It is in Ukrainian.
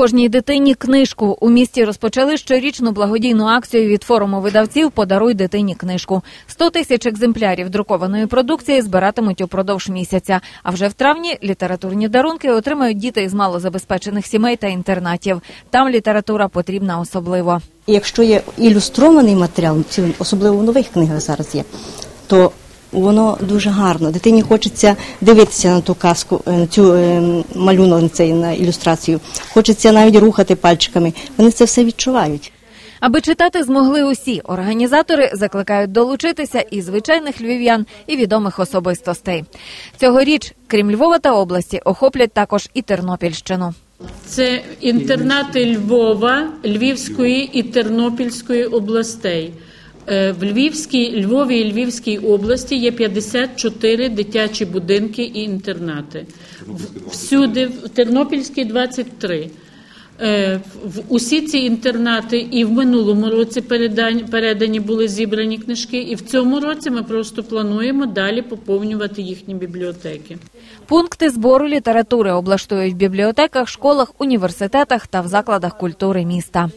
Кожній дитині книжку у місті розпочали щорічну благодійну акцію від форуму видавців Подаруй дитині книжку. 100 тисяч екземплярів друкованої продукції збиратимуть упродовж місяця. А вже в травні літературні дарунки отримають діти із малозабезпечених сімей та інтернатів. Там література потрібна особливо. Якщо є ілюстрований матеріал, особливо в нових книгах зараз є, то воно дуже гарно. Дитині хочеться дивитися на ту казку, е, на цю е, малюнок на цей на ілюстрацію. Хочеться навіть рухати пальчиками. Вони це все відчувають. Аби читати змогли усі, організатори закликають долучитися і звичайних львів'ян, і відомих особистостей. Цьогоріч, крім Львова та області, охоплять також і Тернопільщину. Це інтернати Львова, Львівської і Тернопільської областей. Е, В Львівській, Львові і Львівській області є 54 дитячі будинки і інтернати. Всюди, в Тернопільській 23. Е, В усі ці інтернати і в минулому році передані, передані були зібрані книжки, і в цьому році ми просто плануємо далі поповнювати їхні бібліотеки. Пункти збору літератури облаштують в бібліотеках, школах, університетах та в закладах культури міста.